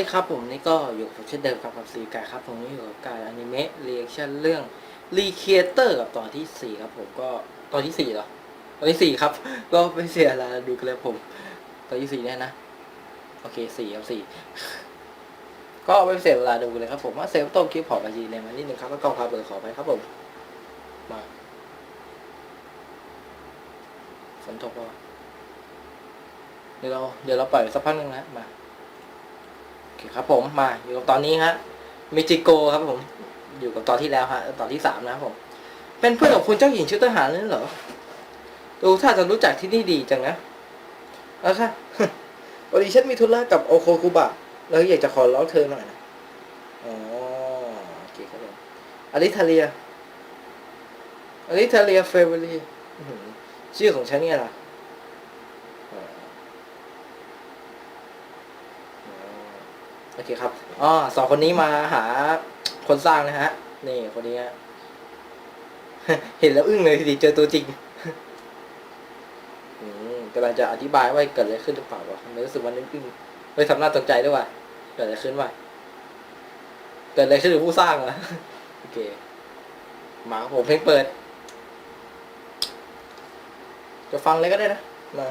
สวัสดีครับผมนี่ก็อยู่กับเช่นเดิมครับกับสีกายครับผมนี่อยู่กับการอนิเมะเรีแอคชั่นเรื่องรีเคเตอร์กับตอนที่สี่ครับผมก็ตอนที่สี่เหรอตอนที่สี่ครับ ก็ไม่เสียเวลาดูกันเลยผม ตอนที่สี่แน่นะ โอเคสี่ครับสี่ก็ไม่เสียเวลาดูกันเลยครับผมว่าเซฟต้มคลิปขอไปจีเลยมานิดนึงครับแล้วก็พาเบอร์ขอไปครับผมมาฝนตกปะวะเดี๋ยวเราเดี๋ยวเราปล่อยสักพักหนึงนะมา คครับผมมาอยู่กับตอนนี้ฮะมิจิโกครับผม อยู่กับตอนที่แล้วฮะตอนที่สามนะครับผม เป็นเพื่อนของคุณเจ้าหญิงชุดทหารนั่นเหรอดูถ้าจะรู้จักที่นี่ดีจังนะเอาค่ะวันนี้ฉันมีธุระกับโอโคคุบะแล้วอยากจะขอร้องเธอหน่อยนะอ๋อโอเคครับผมอลิทาเลียอลิทาเลียเฟเวอรี่ชื่อของฉันไงล่ะอ๋อ โอเคครับอ๋อสองคนนี้มาหาคนสร้างนะฮะ นี่คนนี้ฮะเห็นแล้วอึ้งเลยทีเดียวเจอตัวจริงอืมกำลังจะอธิบายว่าเกิดอะไรขึ้นหรือเปล่าวะทำไมรู้สึกวันนี้อึ้งเลยทำหน้าตกใจด้วยวะเกิดอะไรขึ้นวะเกิดอะไรขึ้นกับผู้สร้างเหรอโอเคมาผมเพลงเปิด จะฟังเลยก็ได้นะมา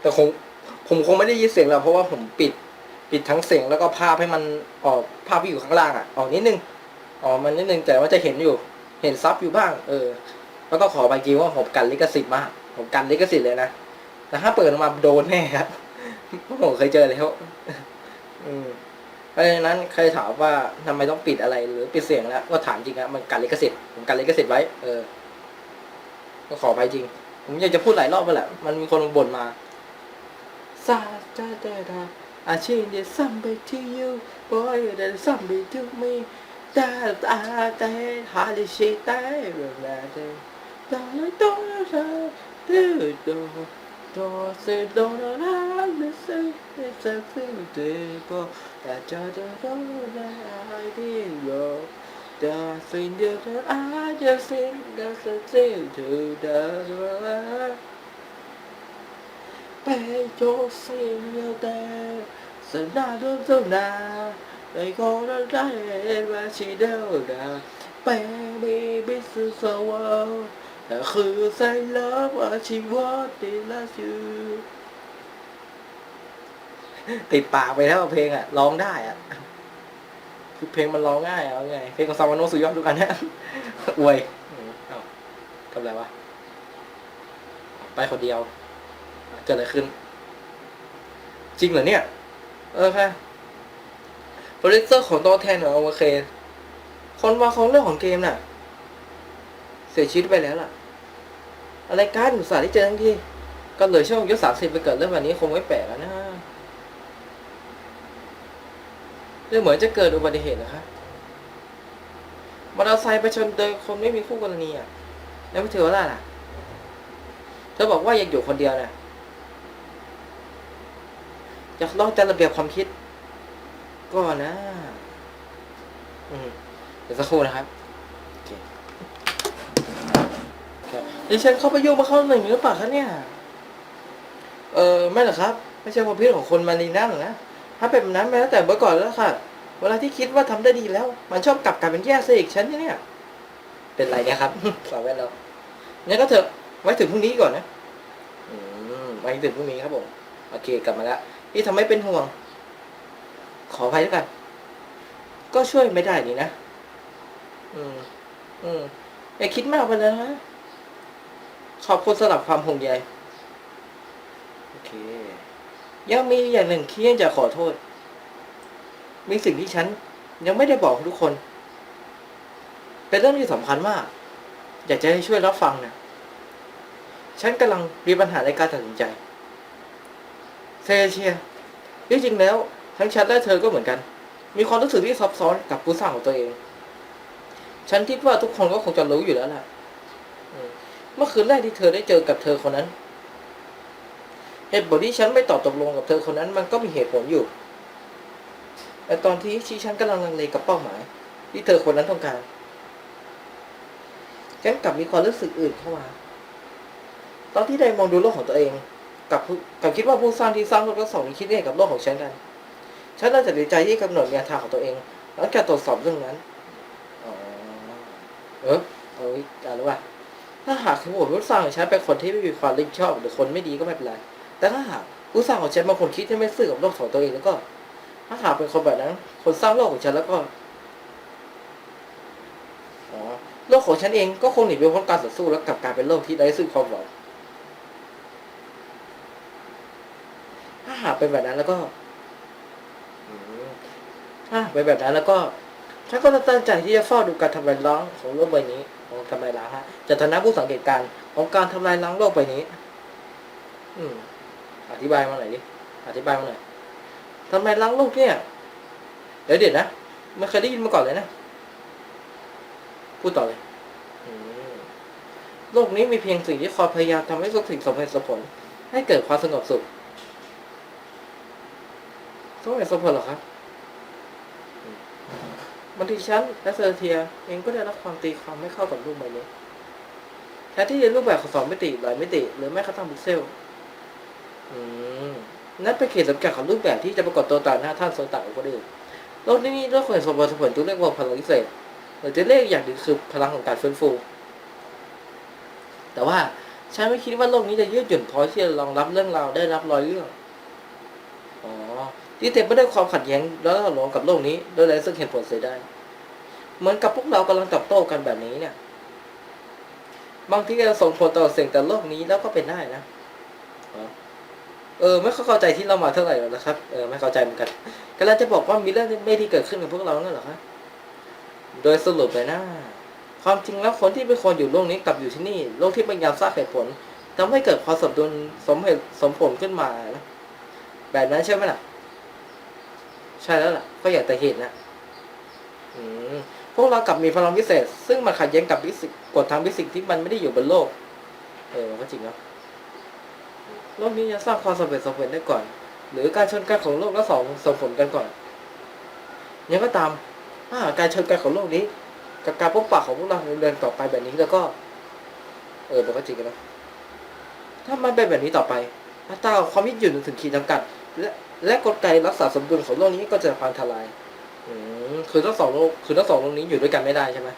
แต่คงผมคงไม่ได้ยินเสียงหรอกเพราะว่าผมปิด ปิดทั้งเสียงแล้วก็ภาพให้มันออกภาพที่อยู่ข้างล่างอะออกนิดนึงออกมันนิดนึงแต่ว่าจะเห็นอยู่ เห็นซับอยู่บ้าง เออ แล้วก็ขอไปจริงว่าผมกันลิขสิทธิ์มากผมกันลิขสิทธิ์เลยนะแต่ถ้าเปิดออกมาโดนแน่ครับผมเคยเจอแล้วอืมเพราะฉะนั้นใครถามว่าทำไมต้องปิดอะไรหรือปิดเสียงแล้วก็ถามจริงครับมันกันลิขสิทธิ์ผมกันลิขสิทธิ์ไว้ เออ ก็ขอไปจริง ผมอยากจะพูดหลายรอบไปแหละมันมีคนบ่นมาซาจ้าเดดา I change the somebody to you, boy, that somebody to me. Da da da, hardly shit that da da. Da da da da do do do say do da da da say it's a thing to go. Da da da da da I did go. Da sing da da I just sing that's a thing to da da. ไปโจสิงแต่สนาดวงเจ้านาในคนได้มาชีเดลดาไปมีบิสสวแต่คือใส่เลิฟอาชีวะดีลาชูติดปากไปแล้วเพลงอะร้องได้อะคือเพลงมันร้องง่ายเอาไงเพลงของซาวาโนสุดยอดทุกอันเนี่ยอวยเอ้าทำอะไรวะไปคนเดียว เกิดอะไรขึ้น จริงเหรอเนี่ย เออค่ะโปรดิวเซอร์ของตัวแทนของโอเวอร์เคนคนวางของเรื่องของเกมน่ะ เสียชีวิตไปแล้วล่ะ อะไรกันสาห์ที่เจอทั้งทีก็เลยช่วงยุสามสิบไปเกิดเรื่องแบบนี้คงไม่แปลกแล้วนะเรื่องเหมือนจะเกิดอุบัติเหตุนะคะมอเตอร์ไซค์ไปชนโดยคนไม่มีคู่กรณีอะแล้วไม่ถือว่าอะไรล่ะเธอบอกว่าอยากอยู่คนเดียวน่ะ อยากลองจัดระเบียบความคิด ก็นะ อืมเดี๋ยวสักครู่นะครับครับดิฉันเข้าไปยุ่งมาเข้าหนึ่งหรือเปล่าคะเนี่ย เออไม่หรอกครับ ไม่ใช่ความผิดของคนมารีน่าหรอกนะ ถ้าเป็นแบบนั้นมาตั้งแต่เมื่อก่อนแล้วค่ะ เวลาที่คิดว่าทำได้ดีแล้ว มันชอบกลับกลายเป็นแย่ซะอีกฉันเนี่ย เป็นไรเนี่ยครับสาวแว่นเรางั้นก็เถอะ ไว้ถึงพรุ่งนี้ก่อนนะ อืม ไว้ถึงพรุ่งนี้ครับผม โอเค กลับมาแล้ว พี่ทำให้เป็นห่วง ขออภัยด้วยกัน ก็ช่วยไม่ได้นี่นะ อืม อืมอย่าคิดมากไปเลยนะขอบคุณสำหรับความห่วงใยโอเค ยังมีอย่างหนึ่งที่ยังจะขอโทษ มีสิ่งที่ฉัน ยังไม่ได้บอกทุกคน เป็นเรื่องที่สำคัญมาก อยากจะให้ช่วยรับฟังนะ ฉันกำลังมีปัญหาในการตัดสินใจ เซเชียที่จริงแล้วทั้งฉันและเธอก็เหมือนกัน มีความรู้สึกที่ซับซ้อนกับผู้สร้างของตัวเอง ฉันคิดว่าทุกคนก็คงจะรู้อยู่แล้วแหละเมื่อคืนแรกที่เธอได้เจอกับเธอคนนั้นเหตุผลที่ฉันไม่ตอบตกลงกับเธอคนนั้น มันก็มีเหตุผลอยู่แต่ตอนที่ที่ฉันกำลังลังเลกับเป้าหมาย ที่เธอคนนั้นต้องการฉันกลับมีความรู้สึกอื่นเข้ามา ตอนที่ได้มองดูโลกของตัวเอง กับผู้กับคิดว่าผู้สร้างที่สร้างโลกทั้งสองนี้คิดยังไงกับโลกของฉันกันฉันน่าจะดีใจที่กำหนดแนวทางของตัวเองแล้วการตรวจสอบเรื่องนั้นเออเอ้ยอะไรวะถ้าหากผู้สร้างของฉันเป็นคนที่ไม่มีความรับผิดชอบหรือคนไม่ดีก็ไม่เป็นไร แต่ถ้าหากผู้สร้างของฉันเป็นคนคิดที่ไม่ซื่อกับโลกของตัวเองแล้วก็ ถ้าหากเป็นคนแบบนั้น คนสร้างโลกของฉันแล้วก็โลกของฉันเองก็คงหนีไปพ้นการต่อสู้แล้วกลับกลายเป็นโลกที่ไร้ซึ่งความหวัง ถ้า หากเป็นแบบนั้นแล้วก็ถ้าเป็นแบบนั้นแล้วก็ฉันก็ตั้งใจที่จะเฝ้าดูการทำลายล้างของโลกใบนี้ของทำลายล้างฮะจะฐานะผู้สังเกตการของการทำลายล้างโลกใบนี้ อืม อธิบายมาหน่อยดิอธิบายมาหน่อยทำไมล้างโลกเนี่ยเดี๋ยวเดี๋ยวนะไม่เคยได้ยินมาก่อนเลยนะพูดต่อเลยโลกนี้มีเพียงสิ่งที่คอยพยายามทำให้ทุกสิ่งสมเหตุสมผล ให้เกิดความสงบสุข สมเหตุสมผลหรอครับบางทีฉันและเซอร์เทียเองก็ได้รับความตีความไม่เข้ากับรูปใบนี้แทนที่จะรูปแบบของสองมิติหลายมิติ หรือแม้กระทั่งพิกเซลนั่นเป็นเขตจำกัดของรูปแบบที่จะปรากฏตัวต่อหน้าท่านโซต่างกว่าคนอื่นโลกนี้โลกของสมบูรณ์สมผลจึงเรียกว่าพลังพิเศษหรือจะเรียกอย่างหนึ่งคือพลังของการฟื้นฟู แต่ว่าฉันไม่คิดว่าโลกนี้จะยืดหยุ่นพอที่จะรองรับเรื่องราวได้รับรอยเรื่อง อ๋อ ที่เต็มไปด้วยความขัดแย้งแล้วหลงกับโลกนี้โดยไร้ซึ่งเหตุผลเสียได้ เหมือนกับพวกเรากำลังตอบโต้กันแบบนี้เนี่ย บางทีจะส่งผลต่อสิ่งแต่โลกนี้แล้วก็เป็นได้นะเออไม่เข้าใจที่เรามาเท่าไหร่หรอกนะครับเออไม่เข้าใจเหมือนกันกำลังจะบอกว่ามีเรื่องไม่ดีเกิดขึ้นกับพวกเราเนั่นเหรอคะโดยสรุปเลยนะ ความจริงแล้วคนที่เป็นคนอยู่โลกนี้กลับอยู่ที่นี่โลกที่พยายามสร้างเหตุผลทำให้เกิดความสมดุลสมเหตุสมผลขึ้นมานะแบบนั้นใช่ไหมล่ะ ใช่แล้วล่ะ ก็อยากแต่เห็นนะอืมพวกเรากลับมีพลังพิเศษ ซึ่งมันขัดแย้งกับวิสิกกฎทางวิสิกที่มันไม่ได้อยู่บนโลก เออก็จริงเนาะโลกนี้จะสร้างความสำเร็จสมผลได้ก่อน หรือการชนกันของโลกทั้งสองสมผลกันก่อนยังก็ตามถ้าการชนกันของโลกนี้ กับการพบปะของพวกเราเดือนต่อไปแบบนี้แล้วก็ เออมันก็จริงกันนะถ้ามันเป็นแบบนี้ต่อไปอัตราความยืดหยุ่นถึงขีดจำกัด และ และกลไกรักษาสมดุลของโลกนี้ก็จะพังทลายคือทั้งสองโลกคือทั้งสองโลกนี้อยู่ด้วยกันไม่ได้ใช่ไหม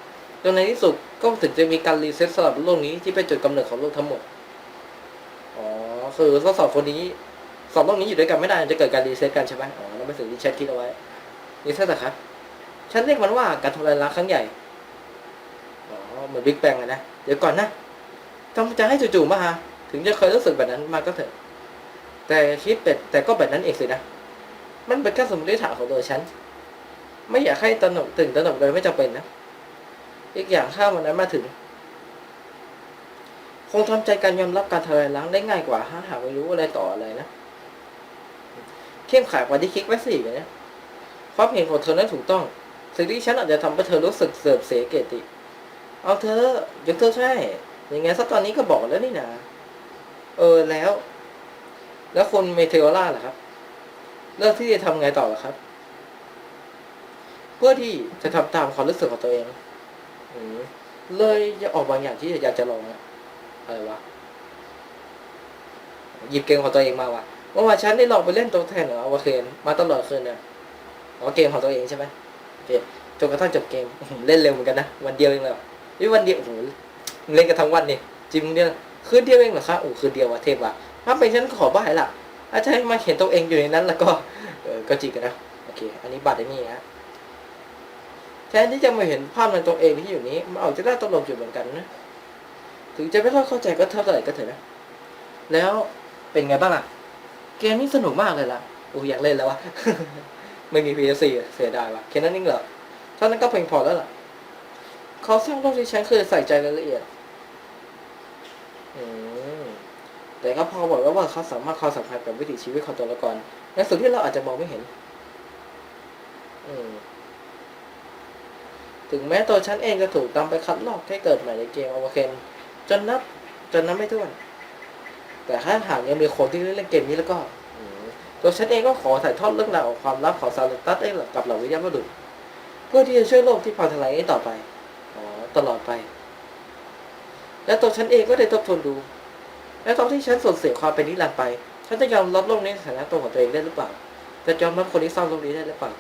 จนในที่สุดก็ถึงจะมีการรีเซ็ตสลับโลกนี้ที่เป็นจุดกำเนิดของโลกทั้งหมด อ๋อ คือทั้งสองคนนี้สองโลกนี้อยู่ด้วยกันไม่ได้จะเกิดการรีเซ็ตกันใช่ไหมอ๋อนั่นเป็นสิ่งที่แชทคิดเอาไว้รีเซ็ตเหรอครับ ฉันเรียกมันว่าการทำลายล้างครั้งใหญ่ อ๋อ เหมือนบิ๊กแบงเลยนะ เดี๋ยวก่อนนะทำจะให้จู่ๆมาฮะถึงจะเคยรู้สึกแบบนั้นมาก็เถอะ แต่คิดเป็ดแต่ก็แบบนั้นเองสินะ มันเป็นแค่สมมติฐานของตัวฉัน ไม่อยากให้ตระหนกตื่นตระหนกโดยไม่จำเป็นนะ อีกอย่างถ้าวันนั้นมาถึง คงทำใจการยอมรับการทลายล้างได้ง่ายกว่าถ้าหากไม่รู้อะไรต่ออะไรนะเข้มขายกว่าที่คิดไว้สิเลยนะความเห็นของเธอนั้นถูกต้อง สิ่งที่ฉันอาจจะทำให้เธอรู้สึกเสื่อมเสียเกียรติ เอาเธอยกเธอใช่ยังไงสักตอนนี้ก็บอกแล้วนี่นะ เออแล้ว แล้วคนเมเทโอล่าล่ะครับ เลือกที่จะทำไงต่อล่ะครับ เพื่อที่จะทำตามความรู้สึกของตัวเองเลยจะออกบางอย่างที่อยากจะลองอะอะไรวะหยิบเกมของตัวเองมาวะเมื่อวานฉันได้ลองไปเล่นตัวแทนของอวาเคนมาตลอดคืนเนี่ยอ๋อเกมของตัวเองใช่ไหมโอเคจนกระทั่งจบเกมเล่นเร็วเหมือนกันนะวันเดียวเองเลยเหรอนี่วันเดียวโอ้โหเล่นกันทั้งวันนี่จริงเนี่ยคืนเดียวเองเหรอครับโอ้คืนเดียววะเทพว่ะ ถ้าเป็นฉันขอบ้ายละถ้าจะให้มาเห็นตัวเองอยู่ในนั้นแล้วก็เออก็จริงกันะ โอเค อันนี้บัตรไอ้นี่ฮะแทนที่จะมาเห็นภาพในตัวเองที่อยู่นี้มันออกจะได้ตลกอยู่เหมือนกันนะ ถึงจะไม่ค่อยเข้าใจก็เท่าไหร่ก็เถอะนะ แล้วเป็นไงบ้างอะ เกมนี้สนุกมากเลยล่ะโอ้อยากเล่นแล้ววะ ไม่มี PS4 อะเสียดายวะแค่นั้นเองเหรอเท่านั้นก็เพียงพอแล้วล่ะเขาสร้างโลกที่ฉันเคยใส่ใจรายละเอียด อืม แต่ก็พอบอกแล้วว่าเขาสามารถความสัมพันธ์กับวิถีชีวิตของตัวละครในส่วนที่เราอาจจะมองไม่เห็น อืมถึงแม้ตัวฉันเองจะถูกตามไปคัดลอกให้เกิดใหม่ในเกมอวเคนจนนับ จนนับไม่ถ้วน แต่ถ้าหากยังมีคนที่เล่นเกมนี้แล้วก็ตัวฉันเองก็ขอถ่ายทอดเรื่องราวของความลับของซาเลตัสให้กับเหล่าวิญญาณบุรุษเพื่อที่จะช่วยโลกที่พังทลายนี้ต่อไป อ๋อ ตลอดไป และตัวฉันเองก็ได้ทบทวนดู และตอนที่ฉันสูญเสียความเป็นนิรันดร์ไป ฉันจะยอมรับโลกนี้ในฐานะตัวของตัวเองได้หรือเปล่า จะยอมรับคนที่สร้างโลกนี้ได้หรือเปล่า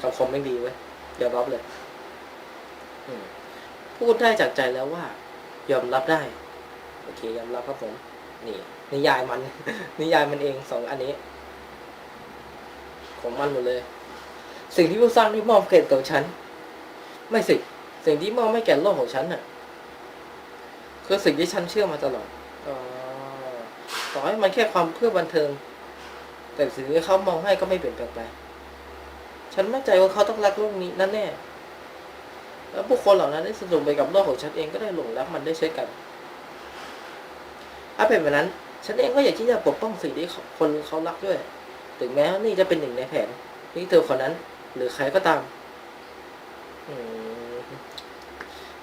คำคมไม่ดีเว้ยยอมรับเลยพูดได้จากใจแล้วว่า ยอมรับได้ โอเค ยอมรับครับผม นี่นิยายมัน นิยายมันเองสองอันนี้ ของมันหมดเลย สิ่งที่ผู้สร้างได้มอบเกิดกับฉัน ไม่สิ สิ่งที่มอบไม่แก่โลกของฉันน่ะ คือสิ่งที่ฉันเชื่อมาตลอด ต่อให้มันแค่ความเพื่อบันเทิง แต่สิ่งที่เขามองให้ก็ไม่เปลี่ยนแปลงไป ฉันมั่นใจว่าเขาต้องรักโลกนี้นั่นแน่แล้วผู้คนเหล่านั้นได้สนุกไปกับโลกของฉันเองก็ได้หลงรักมันได้เช่นกันถ้าเป็นแบบนั้น ฉันเองก็อยากที่จะปกป้องสิ่งที่คนเขารักด้วย ถึงแม้นี่จะเป็นหนึ่งในแผนที่เธอคนนั้น หรือใครก็ตามอืม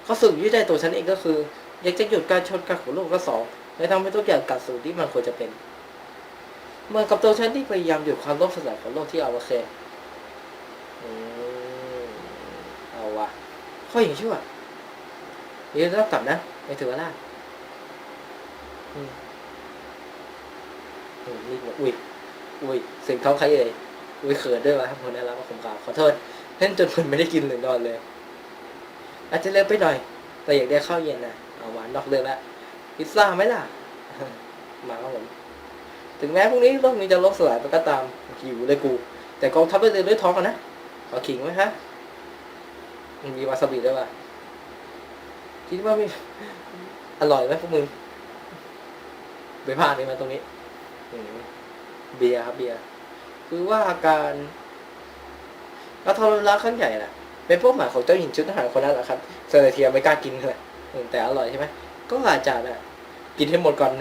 ข้อสรุปที่ได้ตัวฉันเองก็คือ อยากจะหยุดการชนกันของโลกทั้งสอง และทำให้ทุกอย่างกลับสู่ที่มันควรจะเป็นเหมือนกับตัวฉันที่พยายามหยุดความล่มสลายของโลกที่เอามาเคอเอาวะข้ออย่างชั่วเดี๋ยวต้องกลับนะไม่ถือว่าล่าอืมอืมนี่อุ้ย อุ้ยเสียงท้องใครเอ่ยอุ้ยเขินด้วยวะคนน่ารักผมกราบขอโทษเล่นจนคนไม่ได้กินหรือนอนเลย อาจจะเร็วไปหน่อย แต่อยากได้ข้าวเย็นนะเอาหวานนอกเรื่องละ พิซซ่าไหมล่ะ มาครับผม ถึงแม้พรุ่งนี้โลกนี้จะล่มสลายไปก็ตามหิวเลยกู แต่กองทัพไม่เดินด้วยท้องกันนะขอขิงไหมฮะมันมีวาซาบิด้วยป่ะคิดว่ามีอร่อยไหมพวกมึงไปพลาดเลยมาตรงนี้เบียร์ครับเบียร์คือว่าอาการรัฐรรักขั้นใหญ่น่ะเป็นพวกหมาของเจ้าหญิงชุดทหารคนนั้นแหละครับเซเลเทียไม่กล้ากินเลยแต่อร่อยใช่ไหม ก็อาจจะน่ะกินให้หมดก่อน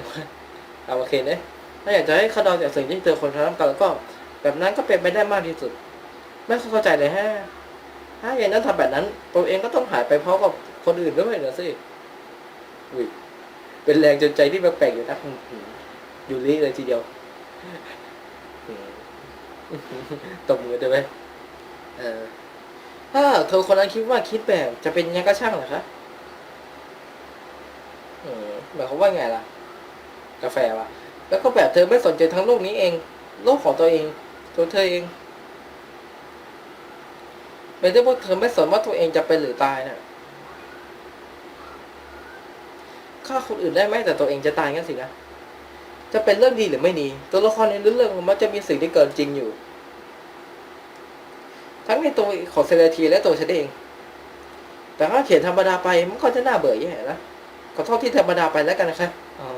เอาโอเคเนี่ยถ้าอยากจะให้เขาเดาจากสิ่งที่เจอคนทำกันแล้วก็ แบบนั้นก็เป็นไปได้มากที่สุด ไม่เข้าใจเลยฮะถ้าอย่างนั้นทำแบบนั้น ตัวเองก็ต้องหายไปเพราะกับคนอื่นด้วยเหรอสิอุ้ยเป็นแรงจนใจที่แปลกๆอยู่นะอืมอยู่รีเลยทีเดียวตบมือได้ไหมเออถ้าเธอคนนั้นคิดว่าคิดแบบจะเป็นยังไงก็ช่างเหรอคะ หมายความว่าไงล่ะ กาแฟวะแล้วก็แบบเธอไม่สนใจทั้งโลกนี้เอง โลกของตัวเอง ตัวเธอเองเป็นที่พวกเธอไม่สนว่าตัวเองจะเป็นหรือตายน่ะฆ่าคนอื่นได้ไหมแต่ตัวเองจะตายงั้นสินะ จะเป็นเรื่องดีหรือไม่ดี ตัวละครในเรื่องมันจะมีสิ่งที่เกินจริงอยู่ ทั้งในตัวของเซเลทีและตัวฉันเอง แต่ถ้าเขียนธรรมดาไปมันก็จะน่าเบื่อแย่นะ ขอโทษที่ธรรมดาไปแล้วกันนะคะอ๋อ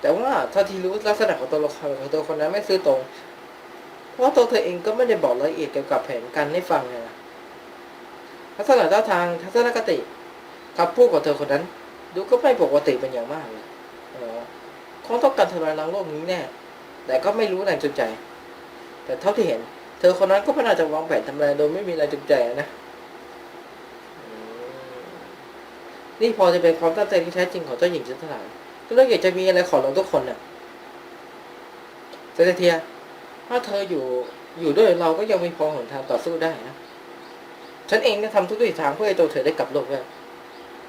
แต่ว่าเท่าที่รู้ลักษณะของตัวละครของตัวคนนั้นไม่ซื่อตรง เพราะว่าตัวเธอเองก็ไม่ได้บอกรายละเอียดเกี่ยวกับแผนการให้ฟังเลยนะลักษณะท่าทางทัศนคติคำพูดของเธอคนนั้น ดูก็ไม่ปกติเป็นอย่างมากเลยอ๋อคงต้องการทำลายล้างโลกนี้แน่ แต่ก็ไม่รู้แรงจูงใจ แต่เท่าที่เห็น เธอคนนั้นก็ไม่น่าจะวางแผนทำลายโดยไม่มีแรงจูงใจนะอืม นี่พอจะเป็นความตั้งใจที่แท้จริงของเจ้าหญิงจันทราก็เลยอยากจะมีอะไรขอร้องทุกคนน่ะเซเลเทีย ถ้าเธออยู่อยู่ด้วยเราก็ยังมีพอหนทางต่อสู้ได้นะ ฉันเองก็ทำทุกวิถีทางเพื่อให้ตัวเธอได้กลับโลกได้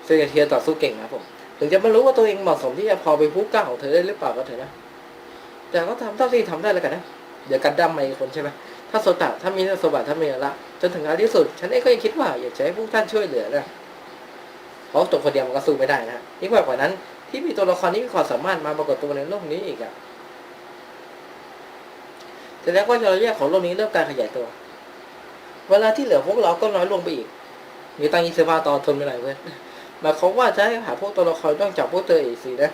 เซเลเทียต่อสู้เก่งนะผมถึงจะไม่รู้ว่าตัวเองเหมาะสมที่จะพอเป็นผู้กล้าของเธอได้หรือเปล่าก็เถอะนะ แต่ก็ทำเท่าที่ทำได้แล้วกันนะ เดี๋ยวกันดั้มมาอีกคนใช่ไหมถ้าโซตะถ้ามีโซบะถ้ามีละจนถึงท้าที่สุด ฉันเองก็ยังคิดว่าอยากจะให้พวกท่านช่วยเหลือนะ เพราะตัวคนเดียวมันก็สู้ไม่ได้นะยิ่งกว่านั้น ที่มีตัวละครที่มีความสามารถมาปรากฏตัวในโลกนี้อีกอะแสดงว่าเราแยกของโลกนี้เริ่มการขยายตัว เวลาที่เหลือพวกเราก็น้อยลงไปอีก มีตังอีเซวาตอนทนไม่ไหวเว้ยหมายความว่าจะให้หาพวกตัวละครต้องจับพวกเธออีกสินะ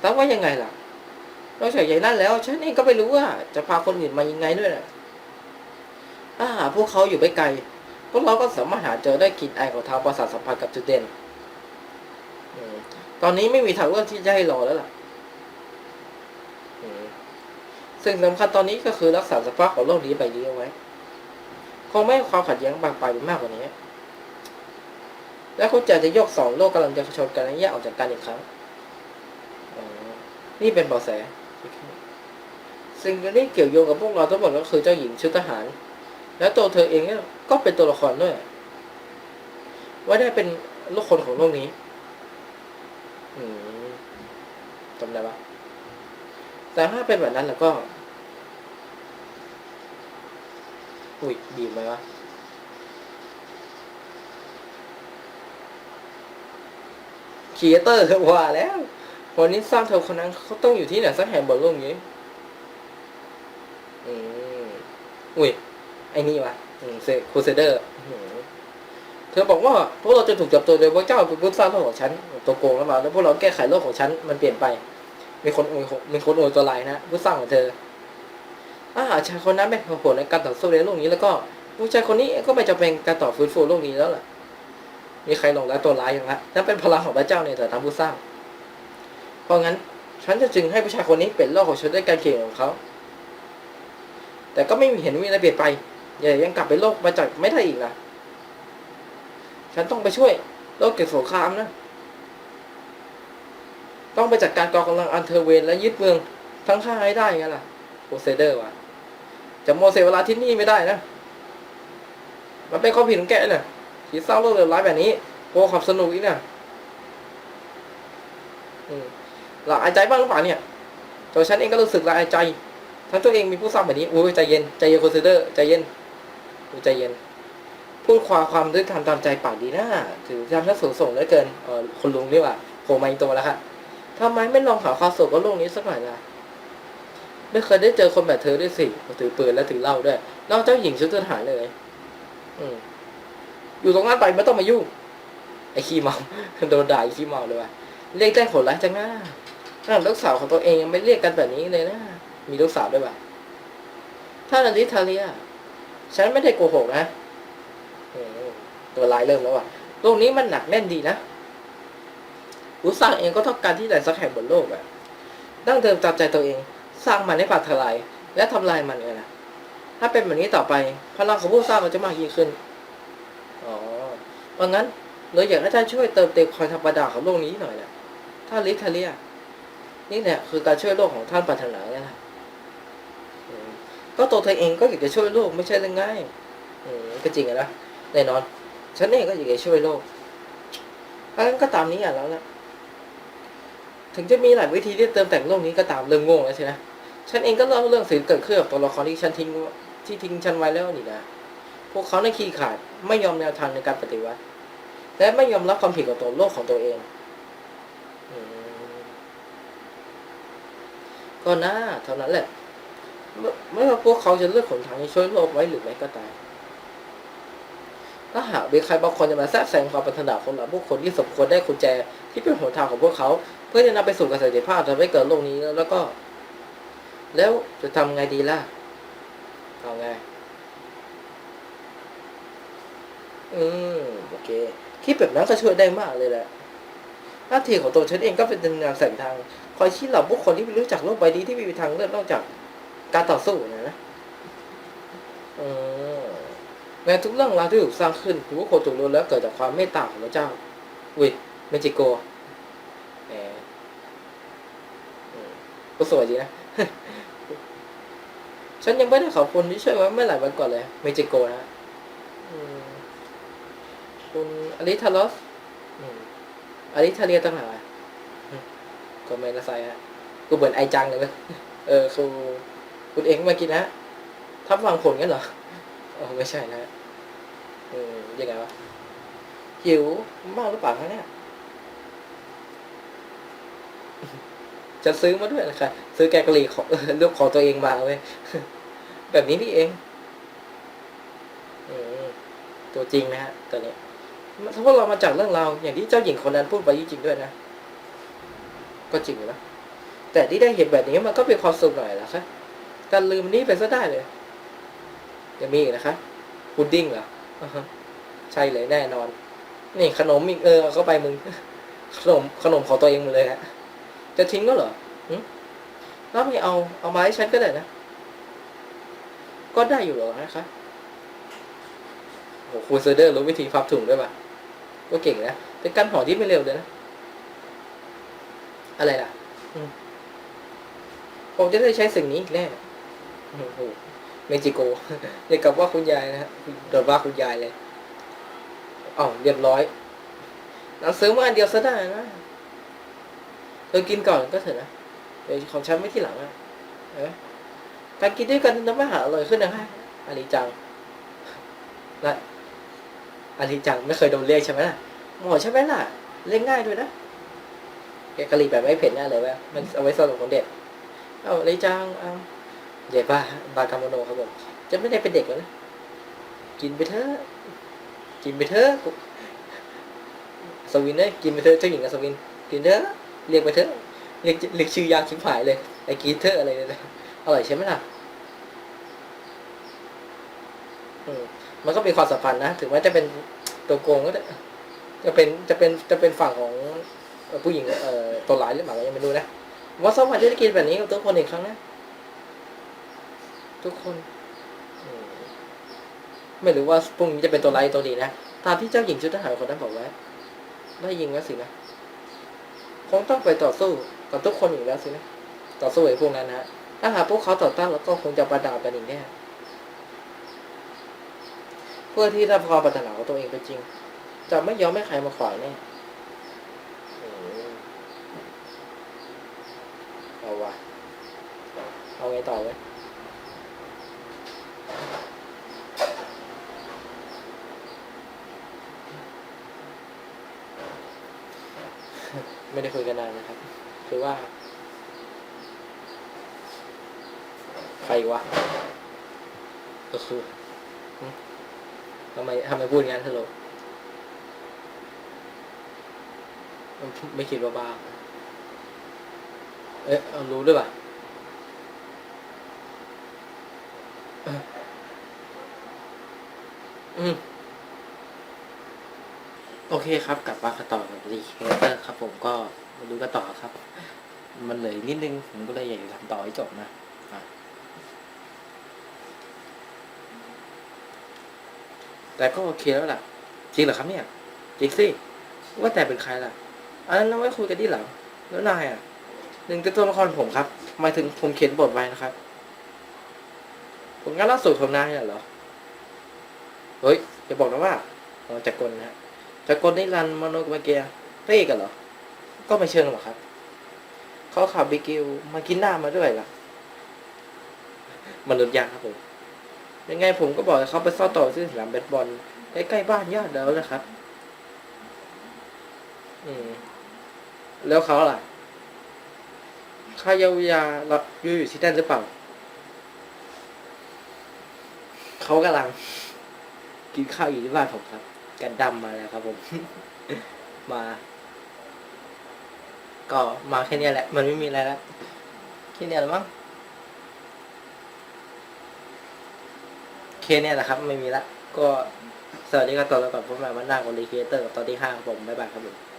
แต่ว่ายังไงล่ะนอกจากอย่างนั้นแล้วฉันเองก็ไม่รู้ว่า จะพาคนอื่นมายังไงด้วยนะถ้าหาพวกเขาอยู่ไม่ไกล พวกเราก็สามารถหาเจอได้กลิ่นไอของทางประสาทสัมผัสกับจุดเด่นตอนนี้ไม่มีทางเลือกที่จะให้รอแล้วล่ะสิ่งสำคัญตอนนี้ก็คือรักษาสภาพของโลกนี้ไปนี้เอาไว้ คงไม่ให้ความขัดแย้งบางไปมากกว่านี้ และคุณจะจะยกสองโลกกำลังจะชนกันและแยกออกจากกันอีกครั้ง นี่เป็นเบาะแส สิ่งที่เกี่ยวโยงกับพวกเราทั้งหมดก็คือเจ้าหญิงชุดทหาร และตัวเธอเองเนี่ย ก็เป็นตัวละครด้วย ว่าได้เป็นลูกคนของโลกนี้ อืมจำได้ปะแต่ถ้าเป็นแบบนั้นแล้วก็ อุ้ยบีบไหมวะครีเอเตอร์ว่าแล้วคนนี้สร้างเธอคนนั้นเขาต้องอยู่ที่ไหนสักแห่งบนโลกนี้ อืมอุ้ย ไอ้นี่วะ เซคูเซเดอร์เธอบอกว่าพวกเราจะถูกจับตัวโดยพระเจ้าเป็นผู้สร้างโลกของฉันตัวโกงแล้วมาแล้วพวกเราแก้ไขโลกของฉันมันเปลี่ยนไปมีคนอยมีคนอยตัวลายนะผู้สร้างของเธอถ้าชายคนนั้นไม่พอผลในการต่อสู้ในโลกนี้แล้วก็ผู้ชายคนนี้ก็ไม่จะเป็นการต่อฟื้นฟูโลกนี้แล้วล่ะ มีใครหลงรักตัวร้ายอย่างละนั่นเป็นพลังของพระเจ้าในแต่ทางผู้สร้าง เพราะงั้นฉันจะจึงให้ผู้ชายคนนี้เป็นโลกของฉันด้วยการเขียนของเขา แต่ก็ไม่เห็นมีอะไรเปลี่ยนไป อย่ายังกลับไปโลกมาจากไม่ได้อีกนะฉันต้องไปช่วย โลกเกิดสงครามนะ ต้องไปจัดการกองกำลังอันเทอร์เวนและยึดเมืองทั้งห้าให้ได้ไงล่ะโอเซเดอร์วะจะโมเสเวลาที่นี่ไม่ได้นะ มันเป็นความผิดของแกน่ะที่สร้างโลกเลวร้ายแบบนี้โกลัวความสนุกอีกน่ะอืมละอายใจบ้างหรือเปล่าเนี่ยตัวฉันเองก็รู้สึกละอายใจทั้งตัวเองมีผู้สร้างแบบนี้โอ้ยใจเย็นใจเย็นโคอนเซเดอร์ใจเย็น ใจเย็น พูดความความด้วยการตามใจปากดีนะถือทำท่าสูงส่งเหลือเกินเออคุณลุงนี่ว่าโผล่มาอีกตัวแล้วค่ะทำไมไม่ลองหาความสุขกับโลกนี้สักหน่อยล่ะไม่เคยได้เจอคนแบบเธอด้วยสิถือปืนและถือเหล้าด้วยนอกเจ้าหญิงชุดทหารเลย อืมอยู่ตรงนั้นไปไม่ต้องมายุ่งไอ้ขี้เมาโดนด่าไอ้ขี้เมาเลยว่ะเรียกได้ผลร้ายจังนะถ้าลูกสาวของตัวเองยังไม่เรียกกันแบบนี้เลยนะ มีลูกสาวด้วยว่ะ ถ้านันทิทาเลีย ฉันไม่ได้โกหกนะตัวร้ายเริ่มแล้วว่ะโลกนี้มันหนักแน่นดีนะผู้สร้างเองก็ต้องการที่ไหนสักแห่งบนโลกอะดั้งเดิมตามใจตัวเอง สร้างมันให้ปัดทลายและทำลายมันไงล่ะถ้าเป็นแบบนี้ต่อไปพลังของผู้สร้างมันจะมากยิ่งขึ้นอ๋อเพราะงั้นเราอยากให้ท่านช่วยเติมเต็มความธรรมดาของโลกนี้หน่อยแหละถ้าลิทาเลียนี่แหละคือการช่วยโลกของท่านปรารถนาไงล่ะอืม ก็ตัวเธอเองก็อยากจะช่วยโลกไม่ใช่หรือไงอืมก็จริงอะนะแน่นอน ฉันเองก็อยากจะช่วยโลกเพราะงั้นก็ตามนี้อะแล้วนะถึงจะมีหลายวิธีที่เติมแต่งโลกนี้ก็ตามเริ่มโง่แล้วใช่ไหมฉันเองก็เล่าเรื่องสิ่งเกิดขึ้นกับตัวละครที่ฉันทิ้งที่ทิ้งฉันไว้แล้วนี่นะ พวกเขาในขี้ขาดไม่ยอมแนวทางในการปฏิวัติ และไม่ยอมรับความผิดของตัวโลกของตัวเองก็น่าเท่านั้นแหละ ไม่ไม่ว่าพวกเขาจะเลือกหนทางที่ช่วยโลกไว้หรือไม่ก็ตามถ้าหากมีใครบางคนจะมาแทรกแซงความปรารถนาของเราผู้คนที่สมควรได้กุญแจที่เป็นหนทางของพวกเขา เพื่อจะนำไปสู่การเสถียรภาพทำให้เกิดโลกนี้แล้วก็ แล้วจะทำไงดีล่ะเอาไงอืมโอเคคิดแบบนั้นก็ช่วยได้มากเลยแหละหน้าที่ของตัวฉันเองก็เป็นงานแสงทาง คอยชี้เหล่าบุคคลที่ไม่รู้จักโลกใบนี้ที่ไม่มีทางเลือกนอกจาก การต่อสู้นะนะอืมในทุกเรื่องราวที่ถูกสร้างขึ้นทุกคนถูกล้นแล้วเกิดจากความเมตตาของพระเจ้าวิเมจิโกแหมก็สวยดีนะฉันยังไม่ได้ขอบคุณที่ช่วยไว้เมื่อหลายวันก่อนเลยเมจิโกนะคุณอลิทาลอสอลิทาเลียต่างหากก็ไม่ละไซฮะกูเหมือนไอจังเลยเว้ยเออคือ คุณเองมากินนะทับวางผลกันเหรออ๋อไม่ใช่นะเออยังไงวะหิวมากหรือเปล่าคะเนี่ยจะซื้อมาด้วยนะคะซื้อแกงกะหรี่ของเลือกของตัวเองมาเว้ยแบบนี้นี่เองอตัวจริงนะฮะตัวนี้ถ้าพวกเรามาจากเรื่องเราอย่างที่เจ้าหญิงคนนั้นพูดไปจริงด้วยนะ ก็จริงอยู่นะแต่ที่ได้เห็นแบบนี้มันก็เป็นความสุขหน่อยละคะการลืมนี้ไปซะได้เลยยังมีอีกนะคะพุดดิ้งเหรออใช่เลยแน่นอน นี่ขนมอีกเออเข้าไปมึง ขนมขนมของตัวเองหมดเลยฮะจะทิ้งก็เหรอแล้วไม่เอาเอามาให้ฉันก็ได้นะ ก็ได้อยู่หรอนะคะโอ้โหคูเซอร์เดอร์รู้วิธีพับถุงด้วยป่ะ ก็เก่งนะเป็นการห่อที่ไม่เร็วเลยนะ อะไรล่ะผมจะได้ใช้สิ่งนี้อีกแน่ โอ้โหเมจิโกเรียกกับว่าคุณยายนะฮะโดนว่าคุณยายเลยอ๋อเรียบร้อยหนังซื้อมาอันเดียวซะได้นะเธอกินก่อนก็เถอะนะเดี๋ยวของฉันไม่ที่หลังอะเห็นไหมการกินด้วยกันทำให้อาหารอร่อยขึ้นนะฮะอันนี้จังนะอาริจังไม่เคยโดนเรียกใช่ไหมล่ะหมอใช่ไหมล่ะเรียกง่ายด้วยนะแกกะหรี่แบบไม่เผ็ดแน่เลยว่ามันเอาไว้สำหรับคนเด็กเอาอาริจังเอา เดี๋ยวบ้าบากามโนครับผม จะไม่ได้เป็นเด็กแล้วนะ กินไปเถอะ กินไปเถอะสวินเอ้ยกินไปเถอะเจ้าหญิงกับสวิน กินเถอะ เรียกไปเถอะ เรียกเรียกชื่อยากชิบหายเลย ไอ้กินเถอะอะไรเลยอร่อยใช่ไหมล่ะอืมมันก็มีความสัมพันธ์นะ ถึงแม้จะเป็นตัวโกงก็จะเป็นจะเป็นจะเป็นฝั่งของผู้หญิงเอ่อตัวร้ายหรือเปล่าก็ยังไม่รู้นะว่าสมัยที่ได้กินแบบนี้กับทุกคนอีกครั้งนะ ทุกคนไม่รู้ว่าพรุ่งนี้จะเป็นตัวร้ายหรือตัวดีนะตามที่เจ้าหญิงชุดทหารคนนั้นบอกไว้ได้ยิงแล้วสินะคงต้องไปต่อสู้กับทุกคนอีกแล้วสินะต่อสู้ไอ้พวกนั้นนะฮะถ้าหากพวกเขาต่อต้านแล้วก็คงจะประดาบกันอีกแน่เพื่อที่จะพอปรารถนาของตัวเองเป็นจริง จะไม่ยอมให้ใครมาขวางแน่เอาวะเอาไงต่อไว้ ไม่ได้คุยกันนานนะครับ คือว่า ใครวะก็คือทำไมทำไมพูดงั้นฮัลโหลไม่คิดว่าบ้า เอ๊ะเอรู้ด้วยป่ะเอออืม โอเคครับกลับมากันต่อกับรีเคเตอร์ครับผมก็มาดูกันต่อครับ มันเหลือนิดนึงผมก็เลยอยากจะทำต่อให้จบนะแต่ก็โอเคแล้วล่ะ จริงเหรอครับเนี่ยจริงสิว่าแต่เป็นใครล่ะอันนั้นเอาไว้คุยกันที่หลังแล้วนายอะหนึ่งเป็นตัวละครผมครับหมายถึงผมเขียนบทไว้นะครับผลงานล่าสุดของนายน่ะเหรอเฮ้ยอย่าบอกนะว่าอ๋อจักรกลนะ ฮะจักรกลนิรันดร์มโนกมาเกียพระเอกกันเหรอ ก็ไม่เชิงหรอกครับ เขาขับบิกิวมากินหน้ามาด้วยล่ะมนุษย์ยากครับผม ยังไงผมก็บอกเขาไปซ่อต่อที่สนามเบสบอลใกล้ๆบ้านญาติแล้วนะครับ อืม แล้วเขาล่ะค่ายาวยาเราอยู่อยู่ที่นั่นหรือเปล่า เขากำลัง กินข้าวอยู่ที่บ้านผมครับ กันดำมาแล้วครับผม มา ก็มาแค่นี้แหละ มันไม่มีอะไรแล้วแค่นี้แหละมั้งแค่นี้แหละครับ ไม่มีละ ก็สวัสดีครับตอนแล้วก่อนพบกันวันหน้ากับรีเคเตอร์ตอนที่ห้าผมบ๊ายบายครับผม